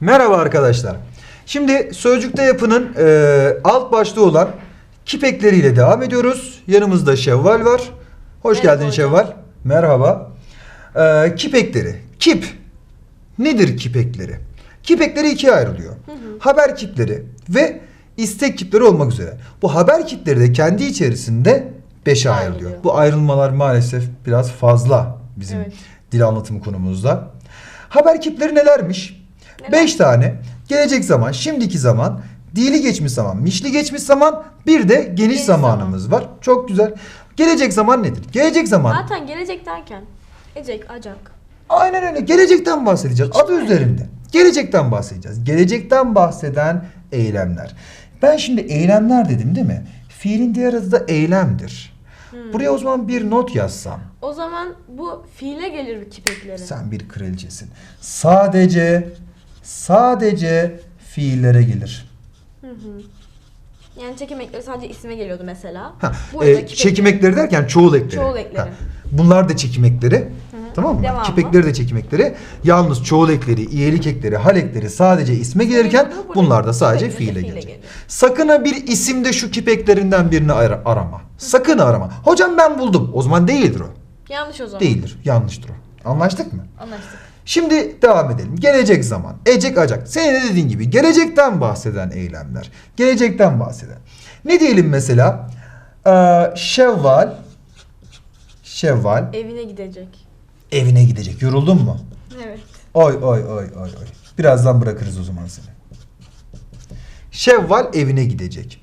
Merhaba arkadaşlar. Şimdi sözcükte yapının e, alt başlığı olan kipekleriyle devam ediyoruz. Yanımızda Şevval var. Hoş Merhaba geldin hocam. Şevval. Merhaba. E, kipekleri. Kip. Nedir kipekleri? Kipekleri ikiye ayrılıyor. Haber kipleri ve istek kipleri olmak üzere. Bu haber kipleri de kendi içerisinde beşe ayrılıyor. Ayrılıyor. Bu ayrılmalar maalesef biraz fazla bizim Evet. dil anlatım konumuzda. Haber kipleri nelermiş? Neler? 5 tane. Gelecek zaman, şimdiki zaman, dili geçmiş zaman, mişli geçmiş zaman, bir de geniş, Geniş zamanımız var. Çok güzel. Gelecek zaman nedir? Gelecek zaman Zaten gelecek derken ecek, acak. aynen öyle. Gelecekten bahsedeceğiz. Adı üzerinde. Gelecekten bahsedeceğiz. Gelecekten bahseden eylemler. Ben şimdi eylemler dedim değil mi? Fiilin diğer adı da eylemdir. Hmm. Buraya o zaman bir not yazsam. O zaman bu fiile gelir kipekleri. Sen bir kraliçesin. Sadece sadece fiillere gelir. Hı hı. Yani çekim ekleri sadece isme geliyordu mesela. Ha, e, çekim ekleri derken çoğul ekleri. Çoğul ekleri. Ha, bunlar da çekim ekleri. Tamam mı? Kipekleri de çekim ekleri. Yalnız çoğul ekleri, iyelik ekleri, hal ekleri sadece isme gelirken Burada bunlar da sadece fiile fiile gelecek. geliyor. Sakın ha bir isimde şu kipeklerinden birini ara- arama. Sakın arama. Hocam ben buldum. O zaman değildir o. Yanlış o zaman. Değildir. Yanlıştır o. Anlaştık mı? Anlaştık. Şimdi devam edelim. Gelecek zaman. Ecek acak. Senin de dediğin gibi gelecekten bahseden eylemler. Gelecekten bahseden. Ne diyelim mesela? Ee, Şevval. Şevval Evine gidecek. evine gidecek. Yoruldun mu? Evet. Oy oy oy oy oy. Birazdan bırakırız o zaman seni. Şevval evine gidecek.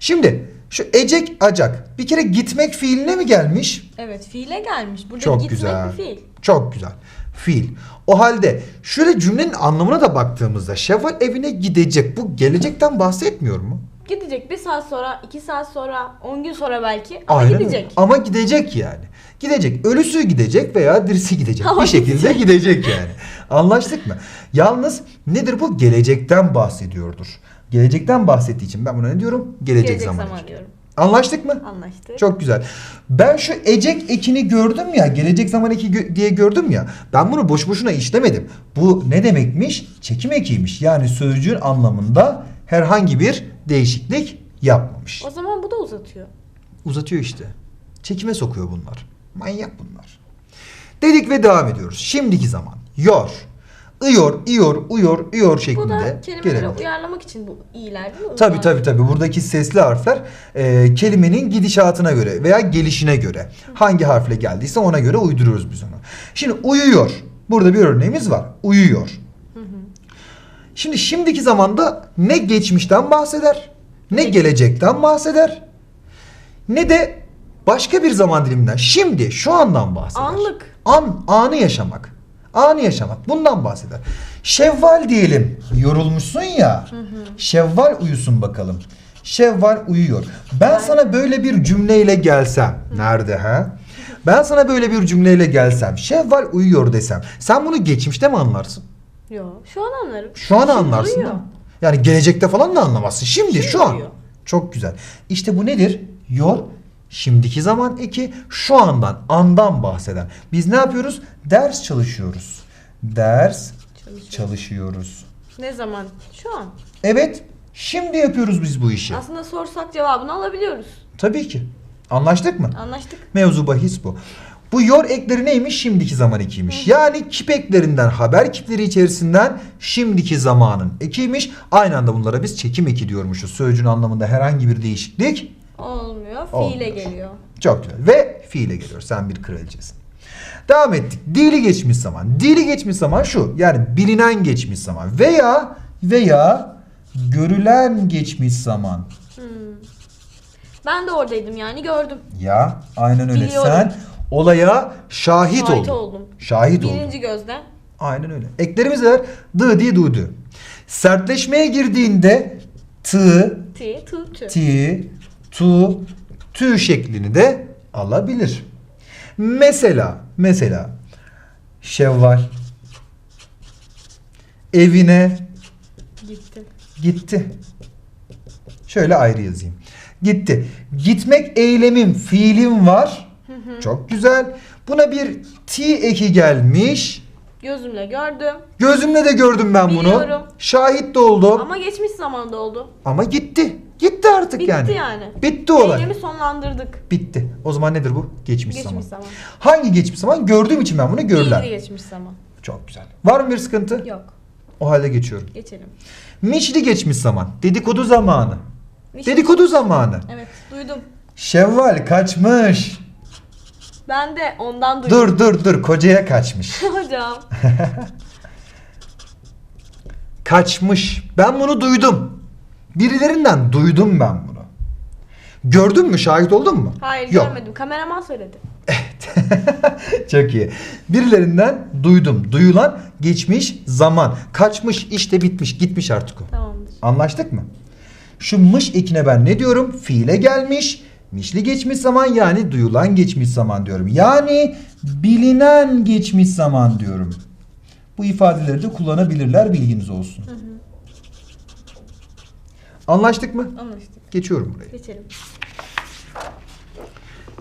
Şimdi şu ecek acak bir kere gitmek fiiline mi gelmiş? Evet fiile gelmiş. Burada Çok gitmek güzel. bir fiil. Çok güzel. Fiil. O halde şöyle cümlenin anlamına da baktığımızda Şevval evine gidecek. Bu gelecekten bahsetmiyor mu? Gidecek bir saat sonra, iki saat sonra, on gün sonra belki ama Aynen öyle. gidecek. Ama gidecek yani. Gidecek. Ölüsü gidecek veya dirisi gidecek. Ama bir şekilde gidecek yani. Anlaştık mı? Yalnız nedir bu? Gelecekten bahsediyordur. Gelecekten bahsettiği için ben buna ne diyorum? Gelecek, Gelecek zaman. zaman diyorum. Anlaştık mı? Anlaştık. Çok güzel. Ben şu ecek ekini gördüm ya, gelecek zaman eki gö- diye gördüm ya. Ben bunu boş boşuna işlemedim. Bu ne demekmiş? Çekim ekiymiş. Yani sözcüğün anlamında herhangi bir değişiklik yapmamış. O zaman bu da uzatıyor. Uzatıyor işte. Çekime sokuyor bunlar. Manyak bunlar. Dedik ve devam ediyoruz. Şimdiki zaman. Yor. Iyor, iyor, uyur, iyor Bu şeklinde da kelimeleri gelebilir. uyarlamak için bu iyiler değil mi? Tabii tabii tabii. Buradaki sesli harfler e, kelimenin gidişatına göre veya gelişine göre hangi harfle geldiyse ona göre uyduruyoruz biz onu. Şimdi uyuyor. Burada bir örneğimiz var. Uyuyor. Şimdi şimdiki zamanda ne geçmişten bahseder, ne gelecekten bahseder, ne de başka bir zaman diliminden. Şimdi, şu andan bahseder. Anlık. An, anı yaşamak. Anı yaşamak. Bundan bahseder. Şevval diyelim. Yorulmuşsun ya. Şevval uyusun bakalım. Şevval uyuyor. Ben sana böyle bir cümleyle gelsem. Nerede ha? Ben sana böyle bir cümleyle gelsem. Şevval uyuyor desem. Sen bunu geçmişte mi anlarsın? Yok. Şu an anlarım. Şu an Şimdi anlarsın uyuyor. değil mi? Yani gelecekte falan da anlamazsın. Şimdi, Şimdi şu an. uyuyor. Çok güzel. İşte bu nedir? Yol şimdiki zaman eki şu andan, andan bahseden. Biz ne yapıyoruz? Ders çalışıyoruz. Ders Çalışıyor. çalışıyoruz. Ne zaman? Şu an. Evet, şimdi yapıyoruz biz bu işi. Aslında sorsak cevabını alabiliyoruz. Tabii ki. Anlaştık mı? Anlaştık. Mevzu bahis bu. Bu yor ekleri neymiş? Şimdiki zaman ekiymiş. Yani kip eklerinden haber kipleri içerisinden şimdiki zamanın ekiymiş. Aynı anda bunlara biz çekim eki diyormuşuz. Sözcüğün anlamında herhangi bir değişiklik Olmuyor. Fiile Olmuyor. geliyor. Çok güzel. Ve fiile geliyor. Sen bir kraliçesin. Devam ettik. Dili geçmiş zaman. Dili geçmiş zaman şu. Yani bilinen geçmiş zaman. Veya veya görülen geçmiş zaman. Ben de oradaydım yani gördüm. Ya aynen öyle. Biliyorum. Sen olaya şahit, Şahit oldun. oldum. Şahit oldun. Birinci gözden. Aynen öyle. Eklerimiz neler? Dı, di, du, dü. Sertleşmeye girdiğinde tı, Ti, tı, tü. ti, tu, tü şeklini de alabilir. Mesela, mesela Şevval evine Gitti. gitti. Şöyle ayrı yazayım. Gitti. Gitmek eylemim, fiilim var. Çok güzel. Buna bir ti eki gelmiş. Gözümle gördüm. Gözümle de gördüm ben bunu. Biliyorum. Şahit de oldum. Ama geçmiş zamanda oldu. Ama gitti. Gitti artık Bitti yani. yani. Bitti olay. Eylemi sonlandırdık. Bitti. O zaman nedir bu? Geçmiş, Geçmiş zaman. zaman. Hangi geçmiş zaman? Gördüğüm için ben bunu görülen. İyiydi geçmiş zaman. Çok güzel. Var mı bir sıkıntı? Yok. O halde geçiyorum. Geçelim. Mişli geçmiş zaman. Dedikodu zamanı. Miş- Dedikodu zamanı. Evet duydum. Şevval kaçmış. Ben de ondan duydum. Dur dur dur kocaya kaçmış. Hocam. Kaçmış. Ben bunu duydum. Birilerinden duydum ben bunu. Gördün mü? Şahit oldun mu? Hayır Yok. görmedim. Kameraman söyledi. Çok iyi. Birilerinden duydum. Duyulan geçmiş zaman. Kaçmış işte bitmiş. Gitmiş artık o. Tamamdır. Anlaştık mı? Şu mış ekine ben ne diyorum? Fiile gelmiş. Mişli geçmiş zaman yani duyulan geçmiş zaman diyorum. Yani bilinen geçmiş zaman diyorum. Bu ifadeleri de kullanabilirler bilginiz olsun. Anlaştık mı? Anlaştık. Geçiyorum buraya. Geçelim.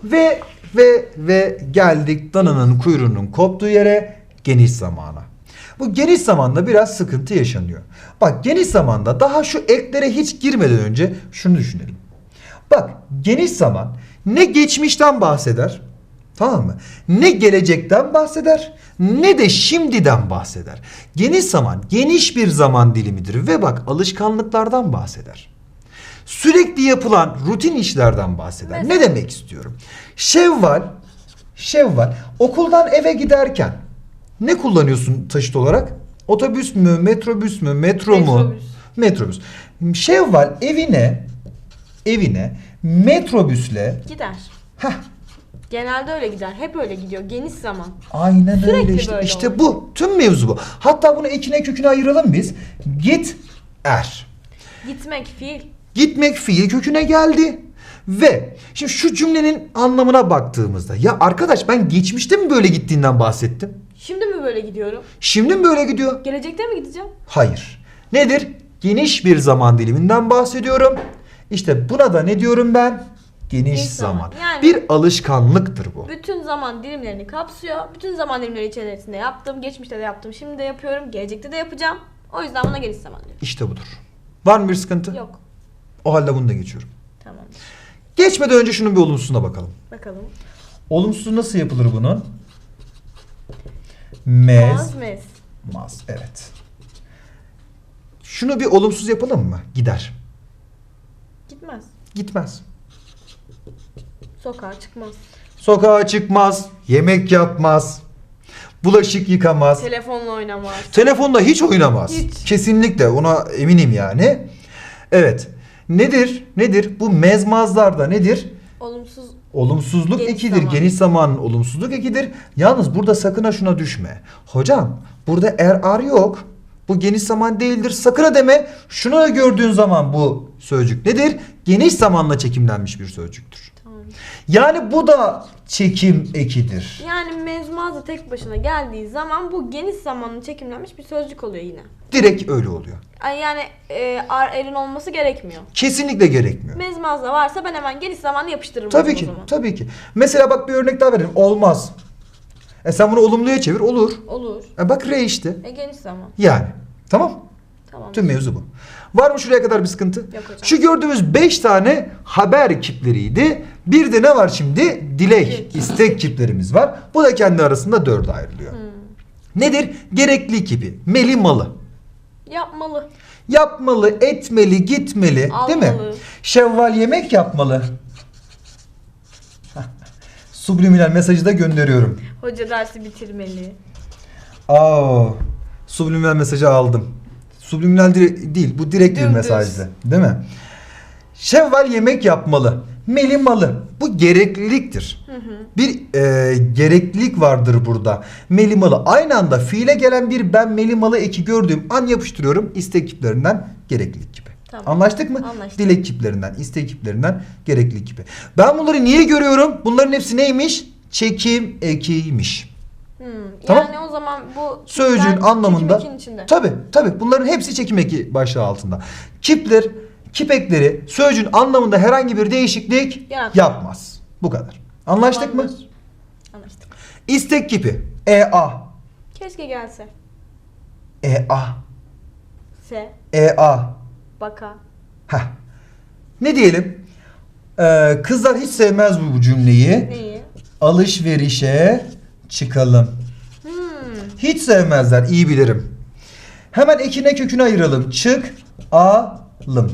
Ve ve ve geldik dananın kuyruğunun koptuğu yere geniş zamana. Bu geniş zamanda biraz sıkıntı yaşanıyor. Bak geniş zamanda daha şu eklere hiç girmeden önce şunu düşünelim. Bak geniş zaman ne geçmişten bahseder tamam mı? Ne gelecekten bahseder ne de şimdiden bahseder. Geniş zaman geniş bir zaman dilimidir ve bak alışkanlıklardan bahseder sürekli yapılan rutin işlerden bahseder. Ne Mesela? demek istiyorum? Şevval, Şevval okuldan eve giderken ne kullanıyorsun taşıt olarak? Otobüs mü, metrobüs mü, metro mu? Metrobüs. Metrobüs. Şevval evine evine metrobüsle Gider. heh, Genelde öyle gider. Hep öyle gidiyor. Geniş zaman. aynen Sürekli öyle işte. böyle İşte bu. Tüm mevzu bu. Hatta bunu ekine köküne ayıralım biz. Git er. Gitmek fiil. Gitmek fiil köküne geldi. Ve şimdi şu cümlenin anlamına baktığımızda ya arkadaş ben geçmişte mi böyle gittiğinden bahsettim? Şimdi mi böyle gidiyorum? Şimdi mi böyle gidiyor? Gelecekte mi gideceğim? Hayır. Nedir? Geniş bir zaman diliminden bahsediyorum. İşte buna da ne diyorum ben? Geniş, Geniş zaman. zaman. Yani- bir alışkanlıktır bu. Bütün zaman dilimlerini kapsıyor. Bütün zaman dilimleri içerisinde yaptım. Geçmişte de yaptım. Şimdi de yapıyorum. Gelecekte de yapacağım. O yüzden buna geniş zaman diyorum. İşte budur. Var mı bir sıkıntı? Yok. O halde bunu da geçiyorum. Tamamdır. Geçmeden önce şunun bir olumsuzuna bakalım. Bakalım. Olumsuz nasıl yapılır bunun? Mez. Maz mez. Maz. Evet. Şunu bir olumsuz yapalım mı? Gider. Gitmez. Gitmez. Sokağa çıkmaz. Sokağa çıkmaz. Yemek yapmaz. Bulaşık yıkamaz. Telefonla oynamaz. Telefonla hiç oynamaz. Hiç. Kesinlikle ona eminim yani. Evet. Nedir? Nedir? Bu mezmazlarda nedir? Olumsuz Olumsuzluk Geniş ekidir. zaman. Geniş zamanın olumsuzluk ekidir. Yalnız burada sakın ha şuna düşme. Hocam burada er ar yok. Bu geniş zaman değildir. Sakın ha deme. Şunu da gördüğün zaman bu sözcük nedir? Geniş zamanla çekimlenmiş bir sözcüktür. Yani bu da çekim ekidir. Yani mezmazı tek başına geldiği zaman bu geniş zamanlı çekimlenmiş bir sözcük oluyor yine. Direkt öyle oluyor. Ay Yani e, ar erin olması gerekmiyor. Kesinlikle gerekmiyor. Mezmazda varsa ben hemen geniş zamanlı yapıştırırım Tabii onu ki. o zaman. Tabii ki. Mesela bak bir örnek daha verelim. Olmaz. E sen bunu olumluya çevir. Olur. Olur. E bak re işte. E geniş zaman. Yani. Tamam. Tamam. Tüm mevzu bu. Var mı şuraya kadar bir sıkıntı? Yok hocam. Şu gördüğümüz 5 tane haber kipleriydi. Bir de ne var şimdi? Dilek, istek kiplerimiz var. Bu da kendi arasında dörde ayrılıyor. Hmm. Nedir? Gerekli kipi. Meli malı. Yapmalı. Yapmalı, etmeli, gitmeli. Değil mi? Almalı. Şevval yemek yapmalı. Subliminal mesajı da gönderiyorum. Hoca dersi bitirmeli. Aa, subliminal mesajı aldım. Subliminal değil, bu direkt bir Dümdüz. mesajdı. Değil mi? Şevval yemek yapmalı. Melimalı. Bu gerekliliktir. Bir e, gereklilik vardır burada. Melimalı. Aynı anda fiile gelen bir ben melimalı eki gördüğüm an yapıştırıyorum. istek kiplerinden gereklilik gibi. Tamam. Anlaştık mı? Anlaştık. Dilek kiplerinden, istek kiplerinden gereklilik gibi. Ben bunları niye görüyorum? Bunların hepsi neymiş? Çekim ekiymiş. Hmm. Tamam. Yani o zaman bu Sözcüğün anlamında tabi tabi bunların hepsi çekim eki başlığı altında. Kipler, kipekleri sözcüğün anlamında herhangi bir değişiklik Yaratmaz. yapmaz. Bu kadar. Anlaştık mı? Tamamdır. Anlaştık. İstek kipi. EA. Keşke gelse. E a. Se. E a. Baka. Heh. Ne diyelim? Ee, kızlar hiç sevmez bu cümleyi. Neyi? Alışverişe çıkalım. Hmm. Hiç sevmezler, iyi bilirim. Hemen ekine köküne ayıralım. Çık, alım.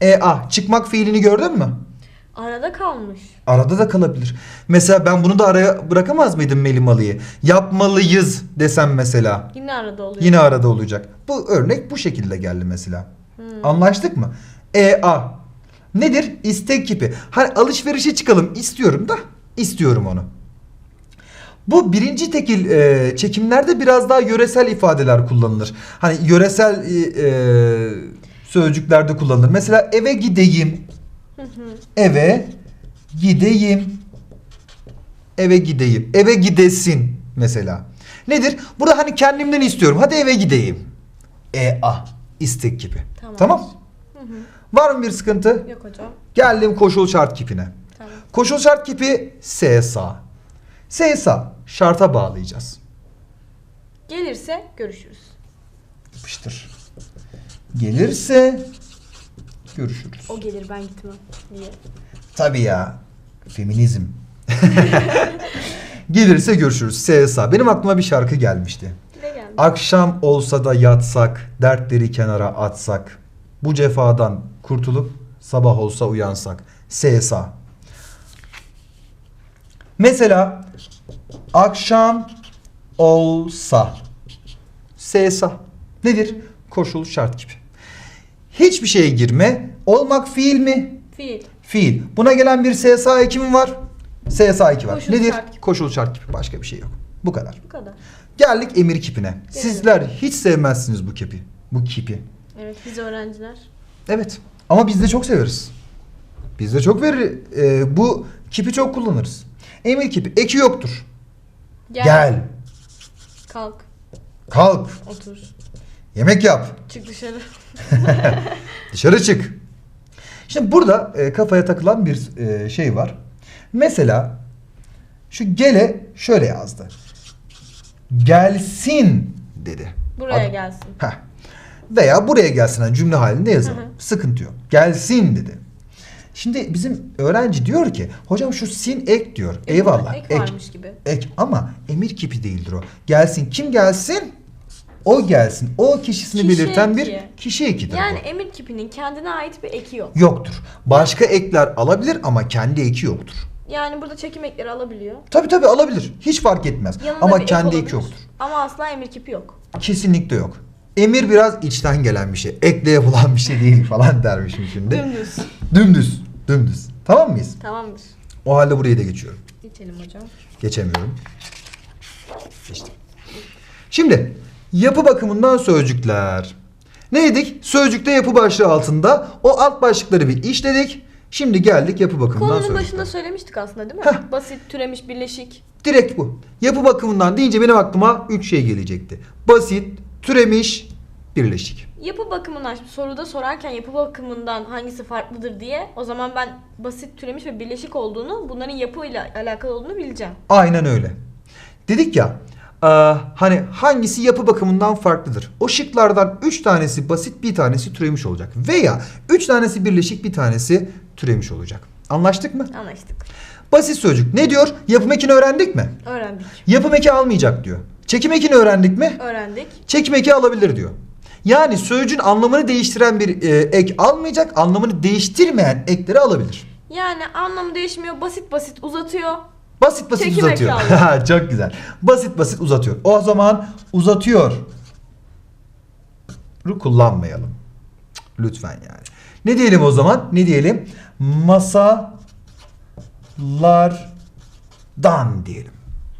E a. Çıkmak fiilini gördün mü? Arada kalmış. Arada da kalabilir. Mesela ben bunu da araya bırakamaz mıydım Melimalı'yı? Yapmalıyız desem mesela. Yine arada oluyor. Yine arada olacak. Bu örnek bu şekilde geldi mesela. Anlaştık mı? E a. Nedir? İstek kipi. Hani alışverişe çıkalım istiyorum da istiyorum onu. Bu birinci tekil e, çekimlerde biraz daha yöresel ifadeler kullanılır. Hani yöresel e, e, sözcüklerde kullanılır. Mesela eve gideyim. Eve gideyim. Eve gideyim. Eve gidesin mesela. Nedir? Burada hani kendimden istiyorum. Hadi eve gideyim. E a istek gibi. Tamam. Tamam. Var mı bir sıkıntı? Yok hocam. Geldim koşul şart kipine. Tamam. Koşul şart kipi SSA. SSA şarta bağlayacağız. Gelirse görüşürüz. Yapıştır. Gelirse görüşürüz. O gelir ben gitmem diye. Tabii ya. Feminizm. Gelirse görüşürüz. SSA. Benim aklıma bir şarkı gelmişti. Ne geldi? Akşam olsa da yatsak, dertleri kenara atsak, bu cefadan kurtulup sabah olsa uyansak. SSA. Mesela akşam olsa. SSA. Nedir? Koşul şart gibi. Hiçbir şeye girme. Olmak fiil mi? Fiil. Fiil. Buna gelen bir SSA eki mi var? SSA eki var. Koşul Nedir? şart. Koşul şart gibi. Başka bir şey yok. Bu kadar. Bu kadar. Geldik emir kipine. Sizler hiç sevmezsiniz bu kipi. Bu kipi. Evet biz öğrenciler. Evet. Ama biz de çok severiz. Biz de çok verir. e, bu kipi çok kullanırız. Emir kipi. Eki yoktur. Gel. Gel. Kalk. Kalk. Otur. Yemek yap. Çık dışarı. Dışarı çık. Şimdi burada e, kafaya takılan bir e, şey var. Mesela şu gele şöyle yazdı. Gelsin dedi. Buraya Adam. gelsin. Heh. Veya buraya gelsin hani cümle halinde yazalım. Hı hı. Sıkıntı yok. Gelsin dedi. Şimdi bizim öğrenci diyor ki hocam şu sin ek diyor. Eyvallah. Ek varmış gibi. Ek ama emir kipi değildir o. Gelsin kim gelsin? O gelsin. O kişisini Kişi belirten eki. bir kişi ekidir Yani bu. emir kipinin kendine ait bir eki yok. Yoktur. Başka ekler alabilir ama kendi eki yoktur. Yani burada çekim ekleri alabiliyor. Tabi tabi alabilir. Hiç fark etmez. Yanında ama bir ek kendi olabilir. eki yoktur. Ama asla emir kipi yok. Kesinlikle yok. Emir biraz içten gelen bir şey. Ekle yapılan bir şey değil falan dermişim şimdi. Dümdüz. Dümdüz. Dümdüz. Tamam mıyız? Tamamdır. O halde burayı da geçiyorum. Geçelim hocam. Geçemiyorum. Geçtim. Şimdi yapı bakımından sözcükler. Ne dedik? Sözcükte yapı başlığı altında o alt başlıkları bir işledik. Şimdi geldik yapı bakımından Konunun sözcükler. başında söylemiştik aslında değil mi? Heh. Basit, türemiş, birleşik. Direkt bu. Yapı bakımından deyince benim aklıma 3 şey gelecekti. Basit, türemiş, birleşik. Yapı bakımından şimdi soruda sorarken yapı bakımından hangisi farklıdır diye o zaman ben basit, türemiş ve birleşik olduğunu bunların yapıyla alakalı olduğunu bileceğim. Aynen öyle. Dedik ya e, hani hangisi yapı bakımından farklıdır? O şıklardan 3 tanesi basit bir tanesi türemiş olacak. Veya 3 tanesi birleşik bir tanesi türemiş olacak. Anlaştık mı? Anlaştık. Basit sözcük. Ne diyor? Yapım ekini öğrendik mi? Öğrendik. Yapım eki almayacak diyor. Çekim ekini öğrendik mi? Öğrendik. Çekim eki alabilir diyor. Yani sözcüğün anlamını değiştiren bir e, ek almayacak, anlamını değiştirmeyen ekleri alabilir. Yani anlamı değişmiyor. Basit basit uzatıyor. Basit basit Çekim eki uzatıyor. Çok güzel. Basit basit uzatıyor. O zaman uzatıyor. Ru kullanmayalım. Lütfen yani. Ne diyelim o zaman? Ne diyelim? Masalardan diyelim.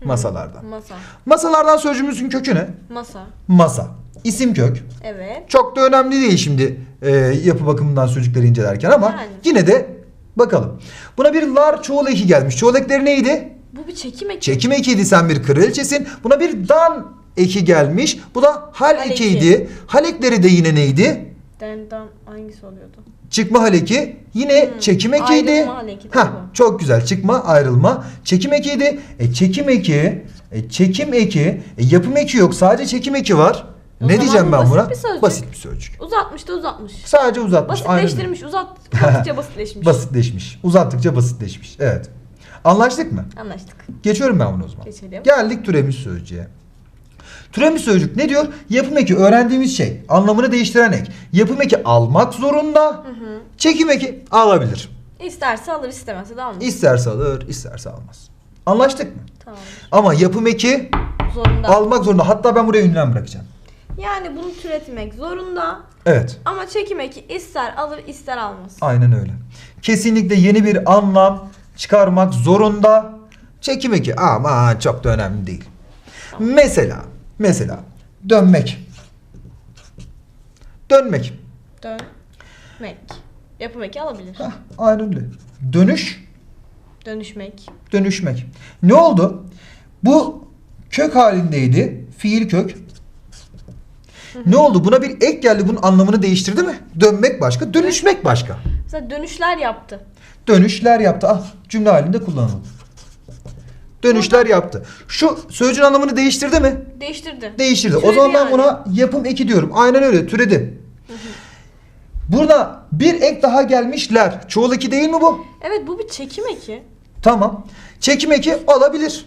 Masalardan. Masa. Masalardan sözcüğümüzün kökü ne? Masa. Masa. İsim kök. Evet. Çok da önemli değil şimdi e, yapı bakımından sözcükleri incelerken ama Yani. yine de bakalım. Buna bir lar çoğul eki gelmiş. Çoğul ekleri neydi? Bu bir çekim eki. Çekim ekiydi sen bir kraliçesin. Buna bir dan eki gelmiş. Bu da hal, Hal ekiydi. Hal ekleri de yine neydi? Dendan hangisi oluyordu? Çıkma hal eki. Yine Hmm, çekim ekiydi. ayrılma hal eki, tabii. çok güzel. Çıkma ayrılma. Çekim ekiydi. E çekim eki E, çekim eki, e, yapım eki yok. Sadece çekim eki var. O ne diyeceğim ben basit buna? bir. Basit bir sözcük. Uzatmış da uzatmış. Sadece uzatmış. Basitleştirmiş. Uzat, uzattıkça basitleşmiş. Basitleşmiş. Uzattıkça basitleşmiş. Evet. Anlaştık mı? Anlaştık. Geçiyorum ben bunu o zaman. Geçelim. Geldik türemiş sözcüğe. Türemiş sözcük ne diyor? Yapım eki öğrendiğimiz şey. Anlamını değiştiren ek. Yapım eki almak zorunda. Çekim eki alabilir. İsterse alır istemezse de almaz. İsterse alır, isterse almaz. Anlaştık mı? Tamam. Ama yapım eki Zorunda. almak zorunda. Hatta ben buraya ünlem bırakacağım. Yani bunu türetmek zorunda. Evet. Ama çekim eki ister alır ister almaz. Aynen öyle. Kesinlikle yeni bir anlam çıkarmak zorunda. Çekim eki ama çok da önemli değil. Mesela, mesela dönmek. Dönmek. Dönmek. Yapım eki alabilir. Hah, aynen öyle. Dönüş, Dönüşmek. dönüşmek. Ne oldu? Bu kök halindeydi. Fiil kök. Ne oldu? Buna bir ek geldi. Bunun anlamını değiştirdi mi? Dönmek başka, dönüşmek başka. Mesela dönüşler yaptı. Dönüşler yaptı. Ah cümle halinde kullanalım. Dönüşler yaptı. Şu sözcüğün anlamını değiştirdi mi? Değiştirdi. Değiştirdi. o Türedi zaman ben yani. buna yapım eki diyorum. Aynen öyle türedi. Burada bir ek daha gelmişler. Çoğul eki değil mi bu? Evet bu bir çekim eki. Tamam. Çekim eki olabilir.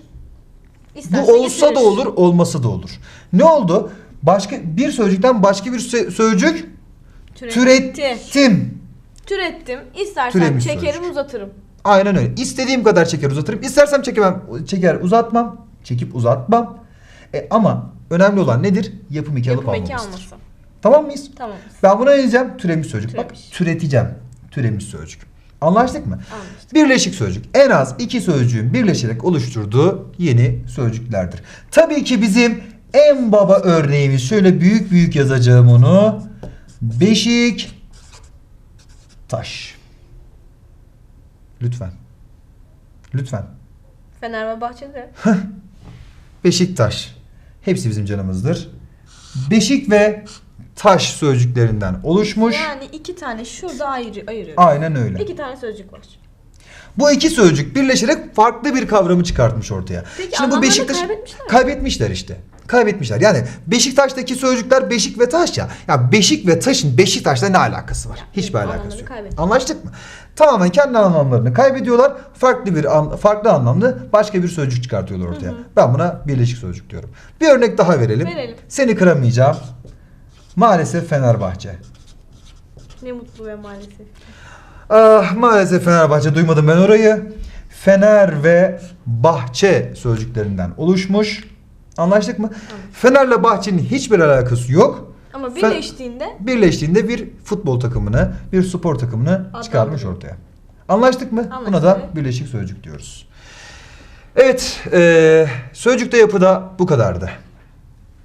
İsterse bu olsa getirir. da olur, olmasa da olur. Ne oldu? Başka bir sözcükten başka bir sö- sözcük Türetti. türettim. Türettim. İstersen Türemiş çekerim sözcük. uzatırım. Aynen öyle. İstediğim kadar çeker uzatırım. İstersem çekemem, çeker uzatmam. Çekip uzatmam. E, ama önemli olan nedir? Yapım eki alıp Yapım eki almamızdır. alması. Tamam mıyız? Tamam. Ben buna ne diyeceğim? Türemiş sözcük. Bak Türemiş. türeteceğim. Türemiş sözcük. Anlaştık mı? Anlaştık. Birleşik sözcük. En az iki sözcüğün birleşerek oluşturduğu yeni sözcüklerdir. Tabii ki bizim en baba örneğimiz şöyle büyük büyük yazacağım onu. Beşik taş. Lütfen. Lütfen. Fenerbahçe'de. Beşiktaş. Hepsi bizim canımızdır. Beşik ve taş sözcüklerinden oluşmuş. Yani iki tane şurada ayrı ayırıyor. Aynen öyle. İki tane sözcük var. Bu iki sözcük birleşerek farklı bir kavramı çıkartmış ortaya. Peki anlamlarını kaybetmişler mi? kaybetmişler işte. Kaybetmişler. Yani Beşiktaş'taki sözcükler beşik ve taş ya. Ya beşik ve taşın Beşiktaş'la ne alakası var? Hiçbir anlamını alakası yok. Anlaştık mı? Tamamen kendi anlamlarını kaybediyorlar. Farklı bir an- farklı anlamlı başka bir sözcük çıkartıyorlar ortaya. Ben buna birleşik sözcük diyorum. Bir örnek daha verelim. Verelim. Seni kıramayacağım. Maalesef Fenerbahçe. Ne mutlu ve maalesef. Ah maalesef Fenerbahçe duymadım ben orayı. Fener ve bahçe sözcüklerinden oluşmuş. Anlaştık mı? Fener'le bahçenin hiçbir alakası yok. Ama birleştiğinde Birleştiğinde bir futbol takımını, bir spor takımını Adlandırıyor. çıkarmış ortaya. Anlaştık mı? Anlaştık, Buna da evet. birleşik sözcük diyoruz. Evet, eee sözcükte yapıda bu kadardı.